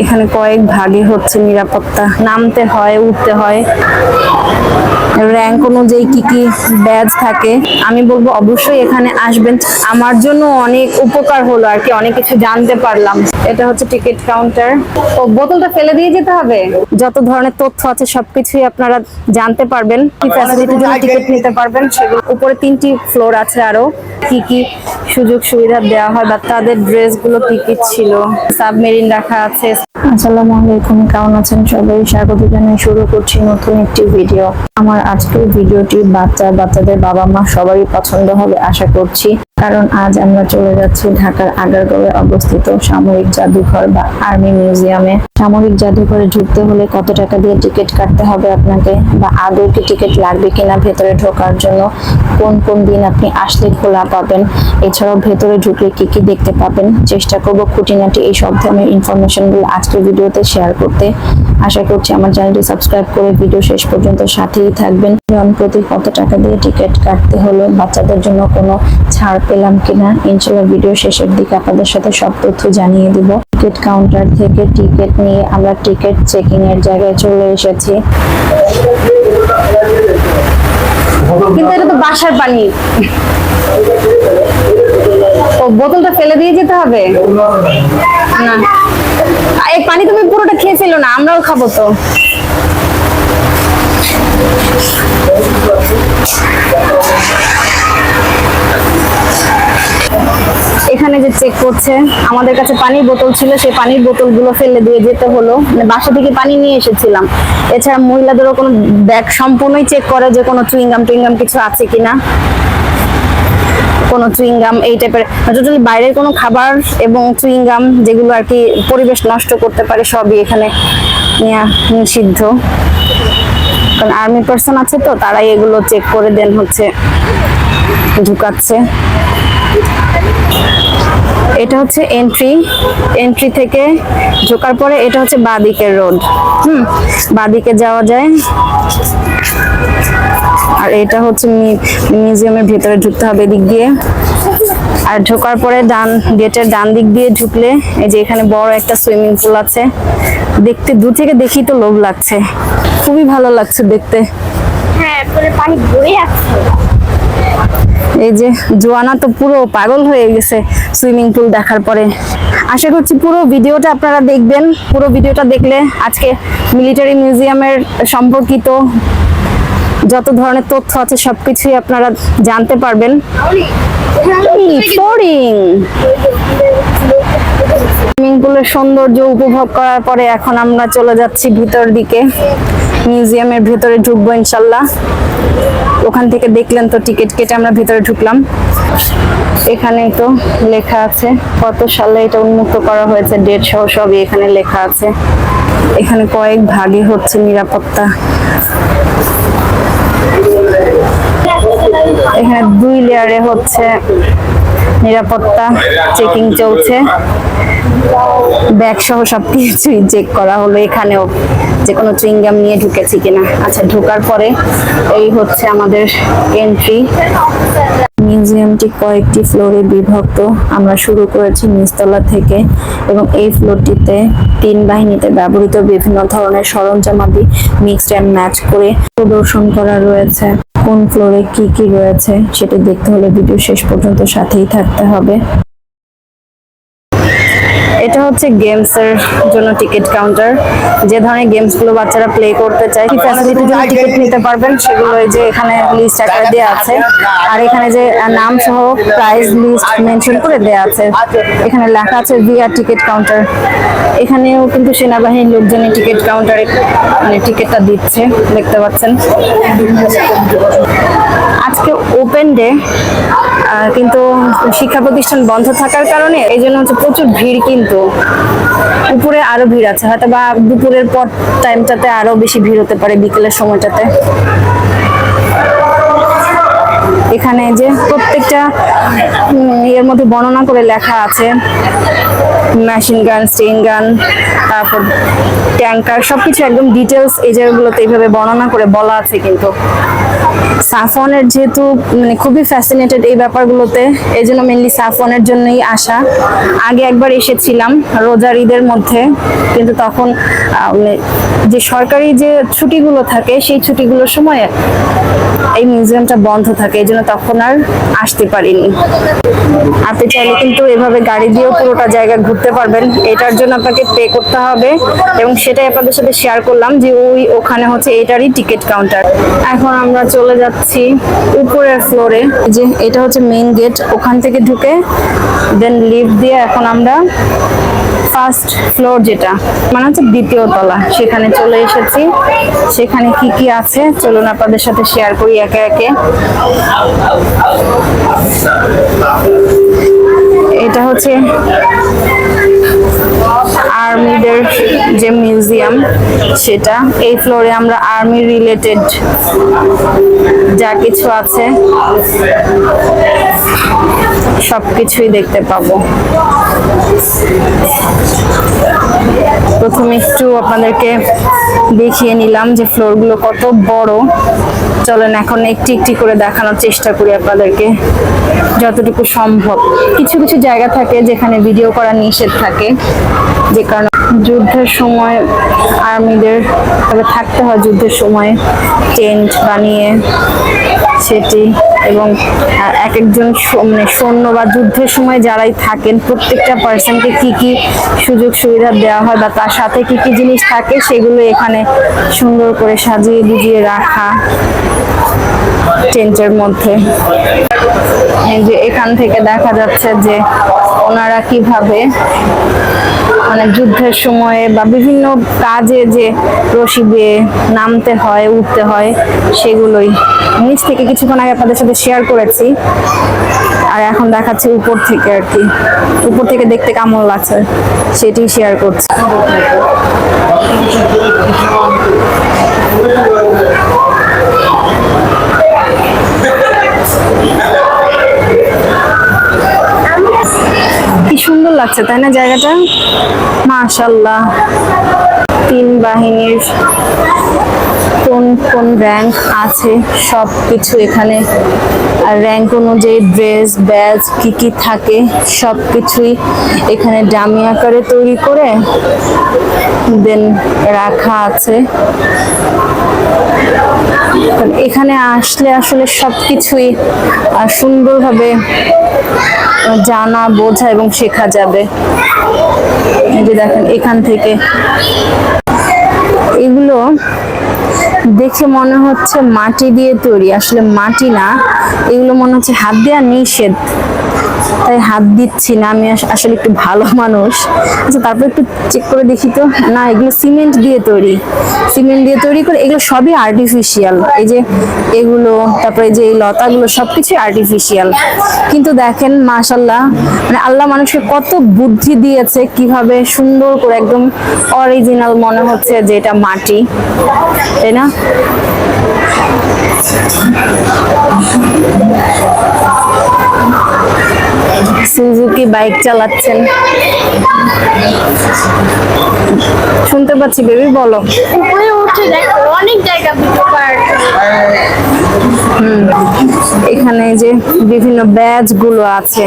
এখানে কয়েক ভাগে হচ্ছে নিরাপত্তা। নামতে হয়, উঠতে হয়। র্যাঙ্ক অনুযায়ী কি কি ব্যাজ থাকে? আমি বলব, অবশ্যই এখানে আসবেন। আমার জন্য অনেক উপকার হলো আর কি, অনেক কিছু জানতে পারলাম। এটা হচ্ছে টিকিট কাউন্টার। ও, বোতলটা ফেলে দিয়ে যেতে হবে? যত ধরনের তথ্য আছে, সবকিছুই আপনারা জানতে পারবেন। কি ফ্যাসিলিটির জন্য টিকিট নিতে পারবেন সেগুলো। উপরে তিনটি ফ্লোর আছে আরও। কি কি সুযোগ সুবিধা দেওয়া হয় বা তাদের ড্রেসগুলো কি কি ছিল? সাবমেরিন রাখা আছে। আসসালামু আলাইকুম, কেমন আছেন সবাই? স্বাগত জানাই শুরু করছি নতুন একটি ভিডিও আমার আজকের ভিডিওটি বাচ্চা বাচ্চাদের বাবা মা সবারই পছন্দ হবে, আশা করছি। কারণ আজ আমরা চলে যাচ্ছি ঢাকার আগারগাঁওয়ে অবস্থিত সামরিক জাদুঘর বা আর্মি মিউজিয়ামে। সামরিক জাদুঘরে ঢুকতে হলে কত টাকা দিয়ে টিকিট কাটতে হবে আপনাকে বা আদৌ কি টিকিট লাগবে কিনা ভেতরে ঢোকার জন্য কোন কোন দিন আপনি আসলে খোলা পাবেন, এছাড়াও ভেতরে ঢুকলে কি কি দেখতে পাবেন, চেষ্টা করব খুঁটিনাটি এই সব ধরনের ইনফরমেশনগুলো আজকের ভিডিওতে শেয়ার করতে। আশা করছি আমার চ্যানেলটি সাবস্ক্রাইব করে ভিডিও শেষ পর্যন্ত সাথেই থাকবেন। জন প্রতি কত টাকা দিয়ে টিকিট কাটতে হলো? বাচ্চাদের জন্য কোনো ছাড় পেলাম কিনা? ইনশাল্লাহ ভিডিও শেষের দিকে আপনাদের সাথে সব তথ্য জানিয়ে দিব। টিকিট কাউন্টার থেকে টিকিট নিয়ে আমরা টিকিট চেকিং এর জায়গায় চলে এসেছি। কিন্তু এটা তো বাসার পানি। ও বোতলটা ফেলে দিয়ে যেতে হবে? না। এই পানি তুমি পুরোটা খেয়ে না, আমরাও খাব তো। এখানে যে চেক করছে, আমাদের কাছে পানির বোতল ছিল, সেই পানির বোতলগুলো ফেলে দিয়ে যেতে হলো। মানে বাসা থেকে পানি নিয়ে এসেছিলাম। এছাড়া মহিলাদেরও কোনো ব্যাগ সম্পূর্ণই চেক করে যে কোনো চুইংগাম টুইংগাম কিছু আছে কিনা। কোনো চুইংগাম এই টাইপের টোটালি বাইরের কোনো খাবার এবং চুইংগাম যেগুলো আর কি পরিবেশ নষ্ট করতে পারে, সবই এখানে নিষিদ্ধ। কারণ আর্মি পার্সন আছে তো, তারাই এগুলো চেক করে দেন হচ্ছে, ঢুকাচ্ছে। এটা হচ্ছে এন্ট্রি এন্ট্রি থেকে ঢোকার পরে এটা হচ্ছে বাদিকের রোড হুম বাদিকে যাওয়া যায়। আর এটা হচ্ছে মিউজিয়ামের ভিতরে ঢুকতে হবে এদিক দিয়ে। আর ঢোকার পরে ডান গেটের ডান দিক দিয়ে ঢুকলে, এই যে এখানে বড় একটা সুইমিং পুল আছে। দেখতে দূর থেকে দেখি তো লোভ লাগছে। খুবই ভালো লাগছে দেখতে। হ্যাঁ পুরো পানি এই যে জোয়ানা তো পুরো পাগল হয়ে গেছে সুইমিং পুল দেখার পরে। আশা করছি পুরো ভিডিওটা আপনারা দেখবেন। পুরো ভিডিওটা দেখলে আজকে মিলিটারি মিউজিয়ামের সম্পর্কিত যত ধরনের তথ্য আছে সবকিছুই আপনারা জানতে পারবেন। ফড়িং সুইমিং পুলের সৌন্দর্য উপভোগ করার পরে এখন আমরা চলে যাচ্ছি ভিতর দিকে। মিউজিয়ামের ভেতরে ঢুকবো ইনশাল্লাহ। ওখান থেকে দেখলেন তো টিকিট কেটে আমরা ভিতরে ঢুকলাম। এখানে তো লেখা আছে কত সালে এটা উন্মুক্ত করা হয়েছে ডেট সহ সবই এখানে লেখা আছে। এখানে কয়েক ভাগে হচ্ছে নিরাপত্তা। এখানে দুই লেয়ারে হচ্ছে নিরাপত্তা চেকিং চলছে। ব্যাগ সহ কিছুই চেক করা হলো। এখানেও যে কোনো চুইংগাম নিয়ে ঢুকেছি কিনা। আচ্ছা ঢোকার পরে এই হচ্ছে আমাদের এন্ট্রি মিউজিয়ামটি কয়েকটি ফ্লোরে বিভক্ত। আমরা শুরু করেছি নিচতলা থেকে এবং এই ফ্লোরটিতে তিন বাহিনীতে ব্যবহৃত বিভিন্ন ধরনের সরঞ্জামাদি মিক্সড অ্যান্ড ম্যাচ করে প্রদর্শন করা রয়েছে। কোন ফ্লোরে কি কি রয়েছে সেটা দেখতে হলে ভিডিও শেষ পর্যন্ত সাথেই থাকতে হবে। এটা হচ্ছে গেমস এর জন্য টিকিট কাউন্টার যে ধরনের গেমসগুলো বাচ্চারা প্লে করতে চায় কি ফ্যাসিলিটির জন্য টিকিট নিতে পারবেন সেগুলো এই যে এখানে লিস্ট আকারে দেওয়া আছে। আর এখানে যে নাম সহ প্রাইস লিস্ট মেনশন করে দেওয়া আছে। এখানে লেখা আছে ভিআর টিকিট কাউন্টার এখানেও কিন্তু সেনাবাহিনীর লোকজনই টিকিট কাউন্টারে মানে টিকিটটা দিচ্ছে দেখতে পাচ্ছেন। আজকে ওপেন ডে কিন্তু শিক্ষা প্রতিষ্ঠান বন্ধ থাকার কারণে এই জন্য হচ্ছে প্রচুর ভিড় কিন্তু। উপরে আরও ভিড় আছে। হয়তো বা দুপুরের পর টাইমটাতে আরও বেশি ভিড় হতে পারে বিকেলের সময়টাতে। এখানে যে প্রত্যেকটা এর মধ্যে বর্ণনা করে লেখা আছে। মেশিন গান স্টেইন গান তারপর ট্যাঙ্কার সবকিছু একদম ডিটেলস এই জায়গাগুলোতে এইভাবে বর্ণনা করে বলা আছে কিন্তু। সাফনের যেহেতু মানে খুবই ফ্যাসিনেটেড এই ব্যাপারগুলোতে এই জন্য মেনলি সাফনের জন্যই আসা। আগে একবার এসেছিলাম রোজার ঈদের মধ্যে, কিন্তু তখন মানে যে সরকারি যে ছুটিগুলো থাকে, সেই ছুটিগুলোর সময় এই মিউজিয়ামটা বন্ধ থাকে এই জন্য তখন আর আসতে পারিনি। আপনি চাইলে কিন্তু এভাবে গাড়ি দিয়েও পুরোটা জায়গা ঘুরতে পারবেন। এটার জন্য আপনাকে পে করতে হবে এবং সেটাই আপনাদের সাথে শেয়ার করলাম যে ওই ওখানে হচ্ছে এটারই টিকিট কাউন্টার এখন আমরা চলে যাচ্ছি উপরের ফ্লোরে যে এটা হচ্ছে মেইন গেট ওখান থেকে ঢুকে দেন লিফট দিয়ে এখন আমরা ফার্স্ট ফ্লোর যেটা মানে হচ্ছে দ্বিতীয় তলা, সেখানে চলে এসেছি। সেখানে কি কি আছে, চলুন আপনাদের সাথে শেয়ার করি একে একে। এটা হচ্ছে আর্মিদের যে মিউজিয়াম, সেটা এই ফ্লোরে আমরা আর্মি রিলেটেড যা কিছু আছে সব কিছুই দেখতে পাবো। প্রথমে একটু আপনাদেরকে দেখিয়ে নিলাম যে ফ্লোরগুলো কত বড়। চলেন এখন একটি একটি করে দেখানোর চেষ্টা করি আপনাদেরকে, যতটুকু সম্ভব। কিছু কিছু জায়গা থাকে যেখানে ভিডিও করা নিষেধ থাকে। যে কারণে যুদ্ধের সময় আর্মিদের তবে থাকতে হয় যুদ্ধের সময়। টেন্ট বানিয়ে সেটি এবং এক একজন মানে সৈন্য বা যুদ্ধের সময় যারাই থাকেন, প্রত্যেকটা পার্সনকে কি কি সুযোগ সুবিধা দেওয়া হয় বা তার সাথে কি কি জিনিস থাকে সেগুলো এখানে সুন্দর করে সাজিয়ে গুজিয়ে রাখা টেন্টের মধ্যে। যে এখান থেকে দেখা যাচ্ছে যে ওনারা কীভাবে মানে যুদ্ধের সময়ে বা বিভিন্ন কাজে যে রশি বেয়ে নামতে হয়, উঠতে হয়, সেগুলোই। নিচ থেকে কিছুক্ষণ আগে আপনাদের সাথে শেয়ার করেছি। আর এখন দেখাচ্ছি উপর থেকে আর কি। উপর থেকে দেখতে কেমন লাগছে সেটি শেয়ার করছি। সুন্দর লাগছে তাই না জায়গাটা? মাশাল্লাহ। তিন বাহিনীর কোন কোন র্যাঙ্ক আছে সব কিছু এখানে? আর র্যাঙ্ক অনুযায়ী ড্রেস ব্যাজ কি কি থাকে সব কিছুই এখানে ডামি আকারে তৈরি করে দেন রাখা আছে। এখানে আসলে আসলে সবকিছুই আহ, সুন্দরভাবে জানা বোঝা এবং শেখা যাবে। এই যে দেখেন এখান থেকে। এগুলো দেখে মনে হচ্ছে মাটি দিয়ে তৈরি। আসলে মাটি না, এগুলো মনে হচ্ছে হাত দেওয়া নিষেধ। তাই হাত দিচ্ছি না, আমি আসলে একটু ভালো মানুষ। আচ্ছা তারপর একটু চেক করে দেখি তো। না, এগুলো সিমেন্ট দিয়ে তৈরি। সিমেন্ট দিয়ে তৈরি করে এগুলো সবই আর্টিফিশিয়াল এই যে এগুলো, তারপরে যে এই লতাগুলো সবকিছুই আর্টিফিশিয়াল কিন্তু দেখেন মাশাল্লাহ মানে আল্লাহ মানুষকে কত বুদ্ধি দিয়েছে, কীভাবে সুন্দর করে একদম অরিজিনাল মনে হচ্ছে যে এটা মাটি। তাই না? সুজুকি বাইক চালাচ্ছেন। শুনতে পাচ্ছি বেবি বলো। উপরে উঠে দেখো অনেক জায়গা ভিডিও করার এখানে যে বিভিন্ন ব্যাজগুলো আছে।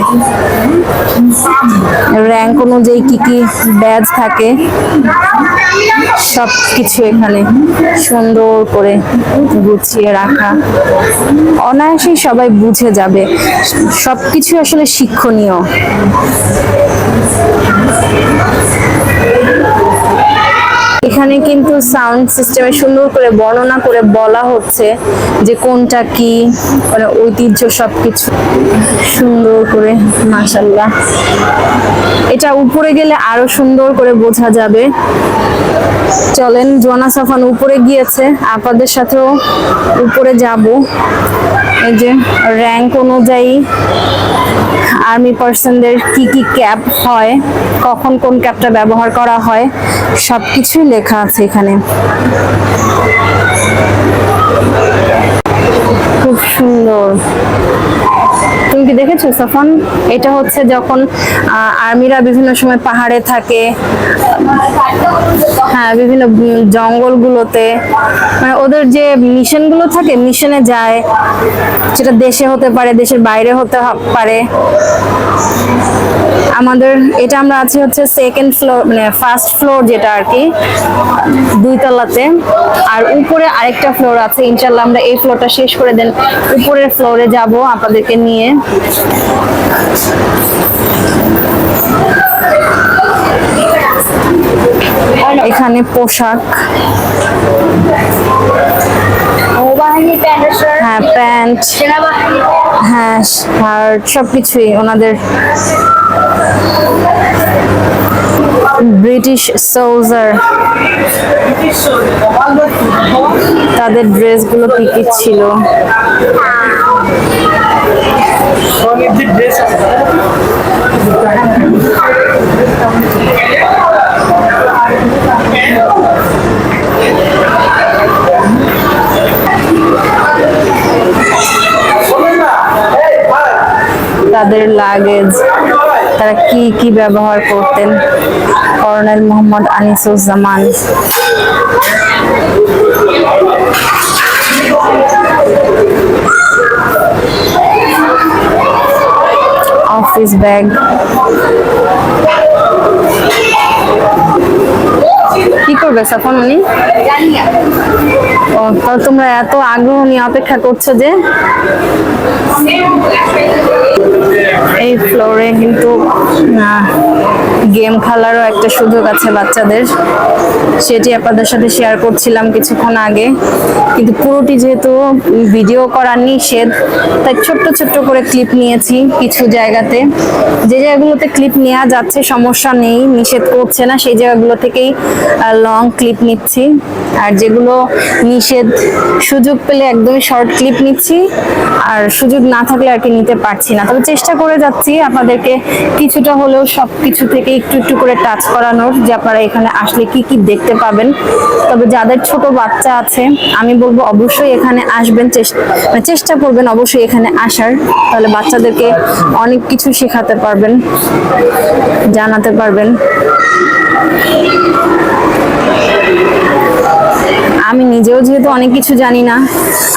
র্যাঙ্ক অনুযায়ী কি কি ব্যাজ থাকে? সব কিছু এখানে সুন্দর করে গুছিয়ে রাখা। অনায়াসেই সবাই বুঝে যাবে। সব কিছু আসলে শিক্ষণীয়। এখানে কিন্তু সাউন্ড সিস্টেমে সুন্দর করে বর্ণনা করে বলা হচ্ছে যে কোনটা কি মানে ঐতিহ্য সবকিছু। সুন্দর করে মাশাল্লাহ এটা উপরে গেলে আরও সুন্দর করে বোঝা যাবে। চলেন জোনা সাফান উপরে গিয়েছে। আপনাদের সাথেও উপরে যাব। এই যে র্যাঙ্ক অনুযায়ী আর্মি পার্সনদের কি কি ক্যাপ হয়, কখন কোন ক্যাপটা ব্যবহার করা হয়, সবকিছুই লেখা আছে এখানে। খুব সুন্দর। তুমি কি দেখেছ সাফন এটা হচ্ছে যখন আর্মিরা বিভিন্ন সময় পাহাড়ে থাকে হ্যাঁ বিভিন্ন জঙ্গলগুলোতে মানে ওদের যে মিশনগুলো থাকে, মিশনে যায়, সেটা দেশে হতে পারে, দেশের বাইরে হতে পারে। আমাদের, এটা আমরা আছি হচ্ছে সেকেন্ড ফ্লোর মানে ফার্স্ট ফ্লোর যেটা আর কি দুই তলাতে আর উপরে আরেকটা ফ্লোর আছে ইনশাল্লাহ আমরা এই ফ্লোরটা শেষ করে দেন। উপরের ফ্লোরে যাব আপনাদেরকে নিয়ে। এখানে পোশাক। হ্যাঁ প্যান্ট হ্যাঁ শার্ট সবকিছুই ওনাদের। ব্রিটিশ সোলজার তাদের ড্রেসগুলো কি কি ছিল? তাদের লাগেজ তারা কি কি ব্যবহার করতেন? Colonel Mohammad Anisuzzaman. Office bag. কি করবে সাফন উনি? ও তোমরা এত আগ্রহ নিয়ে অপেক্ষা করছ যে এই ফ্লোরে কিন্তু গেম খেলারও একটা সুযোগ আছে বাচ্চাদের। সেটি আপনাদের সাথে শেয়ার করছিলাম কিছুক্ষণ আগে। কিন্তু পুরোটি যেহেতু ভিডিও করার নিষেধ, তাই ছোট্ট ছোট্ট করে ক্লিপ নিয়েছি কিছু জায়গাতে। যে জায়গাগুলোতে ক্লিপ নেওয়া যাচ্ছে, সমস্যা নেই, নিষেধ করছে না, সেই জায়গাগুলো থেকেই লং ক্লিপ নিচ্ছি। আর যেগুলো নিষেধ, সুযোগ পেলে একদমই শর্ট ক্লিপ নিচ্ছি। আর সুযোগ না থাকলে আর কি নিতে পারছি না। তবে চেষ্টা যাচ্ছি। আপনাদেরকে কিছুটা হলেও সব কিছু থেকে একটু একটু করে টাচ করানোর যে আপনারা এখানে আসলে কি কি দেখতে পাবেন। তবে যাদের ছোট বাচ্চা আছে, আমি বলব অবশ্যই এখানে আসবেন চেষ্টা মানে চেষ্টা করবেন অবশ্যই এখানে আসার। তাহলে বাচ্চাদেরকে অনেক কিছু শেখাতে পারবেন, জানাতে পারবেন। আমি নিজেও যেহেতু অনেক কিছু জানি না,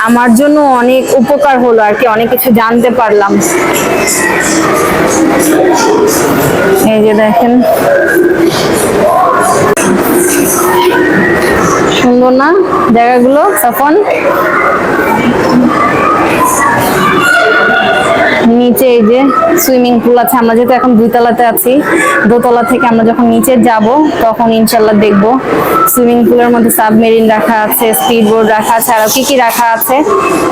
আমার জন্য অনেক উপকার হলো আর কি, অনেক কিছু জানতে পারলাম। এই যে দেখেন। সুন্দর না জায়গাগুলো তখন? নিচে এই যে সুইমিং পুল আছে, আমরা যেহেতু এখন দুইতলাতে আছি, দোতলা থেকে আমরা যখন নিচে যাব, তখন ইনশাল্লাহ দেখব সুইমিং পুলের মধ্যে সাবমেরিন রাখা আছে স্পিড বোর্ড রাখা আছে, আরও কি কি রাখা আছে।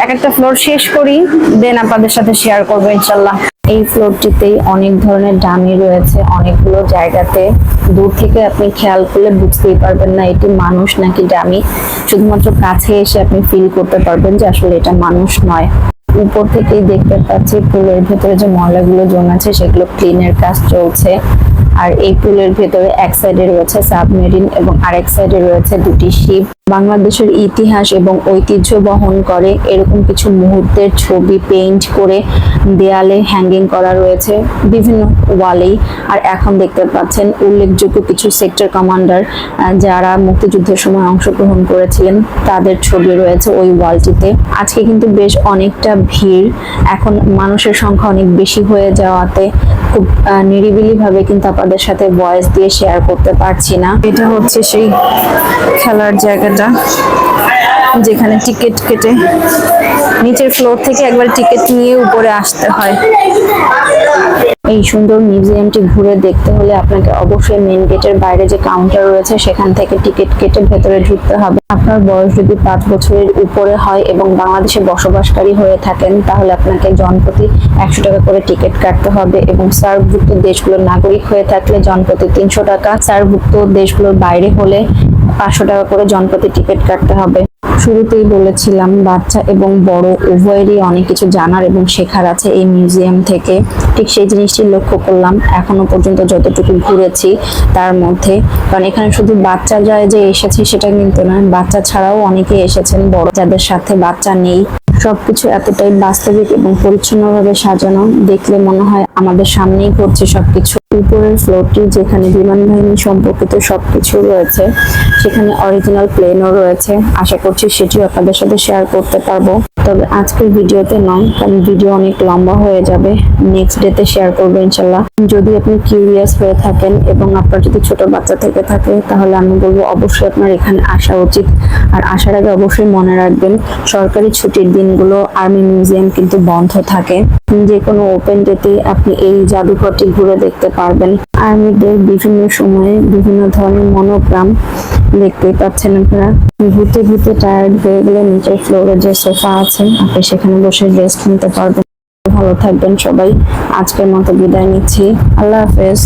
এক একটা ফ্লোর শেষ করি, দেন আপনাদের সাথে শেয়ার করব ইনশাল্লাহ এই ফ্লোরটিতেই অনেক ধরনের ডামি রয়েছে, অনেকগুলো জায়গাতে। দূর থেকে আপনি খেয়াল করলে বুঝতেই পারবেন না এটি মানুষ নাকি ডামি। শুধুমাত্র কাছে এসে আপনি ফিল করতে পারবেন যে আসলে এটা মানুষ নয়। উপর থেকেই দেখতে পাচ্ছি ফুলের ভেতরে যে ময়লাগুলো জমেছে সেগুলো ক্লিনের কাজ চলছে। আর এই পুলের ভেতরে এক সাইডে রয়েছে সাবমেরিন এবং আরেক সাইডে রয়েছে দুটি শিপ বাংলাদেশের ইতিহাস এবং ঐতিহ্য বহন করে এরকম কিছু মুহূর্তের ছবি পেইন্ট করে দেয়ালে হ্যাঙ্গিং করা রয়েছে বিভিন্ন ওয়ালেই আর এখন দেখতে পাচ্ছেন উল্লেখযোগ্য কিছু সেক্টর কমান্ডার যারা মুক্তিযুদ্ধের সময় অংশগ্রহণ করেছিলেন, তাদের ছবি রয়েছে ওই ওয়ালটিতে আজকে কিন্তু বেশ অনেকটা ভিড়। এখন মানুষের সংখ্যা অনেক বেশি হয়ে যাওয়াতে খুব নিরিবিলি ভাবে কিন্তু আপনাদের সাথে ভয়েস দিয়ে শেয়ার করতে পারছি না। এটা হচ্ছে সেই খেলার জায়গাটা। যেখানে টিকিট কেটে নিচের ফ্লোর থেকে একবার টিকিট নিয়ে উপরে আসতে হয়। এই সুন্দর মিউজিয়ামটি ঘুরে দেখতে হলে আপনাকে অবশ্যই মেন গেটের বাইরে যে কাউন্টার রয়েছে, সেখান থেকে টিকিট কেটে ভেতরে ঢুকতে হবে। আপনার বয়স যদি পাঁচ বছরের উপরে হয় এবং বাংলাদেশে বসবাসকারী হয়ে থাকেন, তাহলে আপনাকে জনপ্রতি একশো টাকা করে টিকিট কাটতে হবে এবং সার্কভুক্ত দেশগুলোর নাগরিক হয়ে থাকলে জনপ্রতি তিনশো টাকা, সার্কভুক্ত দেশগুলোর বাইরে হলে পাঁচশো টাকা করে জনপ্রতি টিকিট কাটতে হবে। শুরুতেই বলেছিলাম, বাচ্চা এবং বড় উভয়েরই অনেক কিছু জানার এবং শেখার আছে এই মিউজিয়াম থেকে। ঠিক সেই জিনিসটি লক্ষ্য করলাম। এখনও পর্যন্ত যতটুকু ঘুরেছি তার মধ্যে। কারণ এখানে শুধু বাচ্চা যায় যে এসেছে সেটা কিন্তু নয়, বাচ্চা ছাড়াও অনেকে এসেছেন বড় যাদের সাথে, বাচ্চা নেই। সবকিছু এতটাই বাস্তবিক এবং পরিচ্ছন্নভাবে সাজানো। দেখলে মনে হয় আমাদের সামনেই ঘটছে সবকিছু। উপরের ফ্লোরটি যেখানে বিমান বাহিনী সম্পর্কিত সবকিছু রয়েছে, সেখানে অরিজিনাল প্লেনও রয়েছে। আশা করছি সেটিও আপনাদের সাথে শেয়ার করতে পারব। তবে আজকের ভিডিওতে নয়, কারণ ভিডিও অনেক লম্বা হয়ে যাবে। নেক্সট ডেতে শেয়ার করব ইনশাল্লাহ যদি আপনি কিউরিয়াস হয়ে থাকেন এবং আপনার যদি ছোট বাচ্চা থেকে থাকে, তাহলে আমি বলব অবশ্যই আপনার এখানে আসা উচিত। আর আসার আগে অবশ্যই মনে রাখবেন, সরকারি ছুটির দিনগুলো আর্মি মিউজিয়াম কিন্তু বন্ধ থাকে। যে কোনো ওপেন ডেতে আপনি এই জাদুঘরটি ঘুরে দেখতে পারবেন। আর্মিদের বিভিন্ন সময়ে বিভিন্ন ধরনের মনোগ্রাম দেখতেই পাচ্ছেন আপনারা। ঘুরতে ঘুরতে টায়ার্ড হয়ে গেলে নিচের ফ্লোরে যে সোফা আছে, আপনি সেখানে বসে রেস্ট নিতে পারবেন। ভালো থাকবেন সবাই। আজকের মতো বিদায় নিচ্ছি। আল্লাহ হাফেজ।